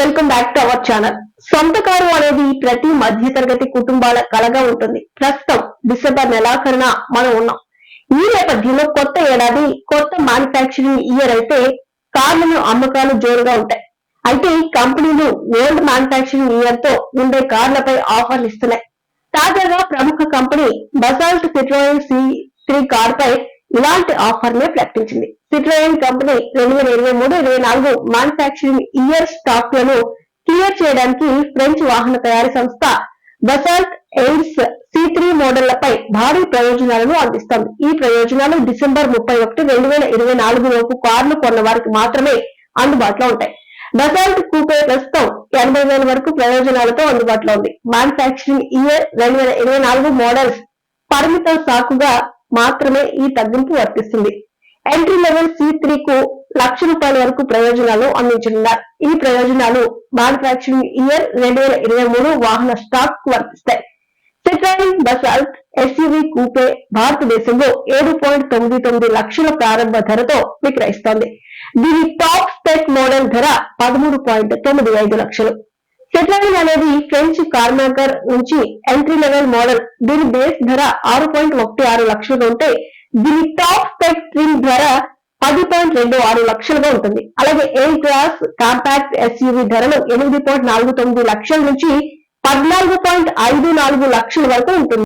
Welcome back to our channel సొంత car అనేది ప్రతి మధ్యతరగతి కుటుంబాల కలగా ఉంటుంది. ప్రస్తుతం డిసెంబర్ నెలాఖరున మనం ఉన్నాం. ఈ నేపథ్యంలో కొత్త ఏడాది కొత్త మ్యానుఫ్యాక్చరింగ్ ఇయర్ అయితే కార్లను అమ్మకాలు జోరుగా ఉంటాయి. అయితే ఈ కంపెనీలు ఓల్డ్ మ్యానుఫ్యాక్చరింగ్ ఇయర్తో ఉండే కార్లపై ఆఫర్లు ఇస్తున్నాయి. తాజాగా ప్రముఖ company Basalt Citroen C three car పై ఇలాంటి ఆఫర్ నే ప్రకటించింది. సిట్రోయిన్ కంపెనీ రెండు వేల ఇరవై మూడు ఇరవై నాలుగు మ్యానుఫాక్చరింగ్ ఇయర్ స్టాక్లను క్లియర్ చేయడానికి ఫ్రెంచ్ వాహన తయారీ సంస్థ బసాల్ట్ ఎయిడ్స్ సి త్రీ మోడళ్ళపై భారీ ప్రయోజనాలను అందిస్తోంది. ఈ ప్రయోజనాలు డిసెంబర్ ముప్పై ఒకటి రెండు వేల ఇరవై నాలుగు లోపు కార్లు కొన్న వారికి మాత్రమే అందుబాటులో ఉంటాయి. బసాల్ట్ కూపే ప్రస్తుతం ఎనభై వేల వరకు ప్రయోజనాలతో అందుబాటులో ఉంది. మ్యానుఫాక్చరింగ్ ఇయర్ రెండు వేల ఇరవై నాలుగు మోడల్స్ పరిమిత సాకుగా మాత్రమే ఈ తగ్గింపు వర్తిస్తుంది. ఎంట్రీ లెవెల్ సి త్రీ కు లక్ష రూపాయల వరకు ప్రయోజనాలు అందించనున్నారు. ఈ ప్రయోజనాలు మ్యానుఫ్యాక్చరింగ్ ఇయర్ రెండు వేల ఇరవై మూడు వాహన స్టాక్కు వర్తిస్తాయి. సిట్రాయిన్ బసాల్ట్ ఎస్యూవీ కూపే భారతదేశంలో ఏడు పాయింట్ తొమ్మిది తొమ్మిది లక్షల ప్రారంభ ధరతో విక్రయిస్తోంది. దీని టాప్ స్పెక్ మోడల్ ధర పదమూడు పాయింట్ తొమ్మిది ఐదు లక్షలు. సిట్రాయిన్ అనేది ఫ్రెంచ్ కార్ మేకర్ నుంచి ఎంట్రీ లెవెల్ మోడల్ దీని బేస్ ధర ఆరు పాయింట్ ఒకటి ఆరు లక్షలుగా ఉంటే దీని టాప్ స్పెక్ ట్రిమ్ ధర పది పాయింట్ రెండు ఆరు లక్షలుగా ఉంటుంది. అలాగే ఎయిర్ క్లాస్ కాంపాక్ట్ ఎస్యూవి ధరలు ఎనిమిది పాయింట్ నాలుగు తొమ్మిది లక్షల నుంచి పద్నాలుగు పాయింట్ ఐదు నాలుగు లక్షల వరకు ఉంటుంది.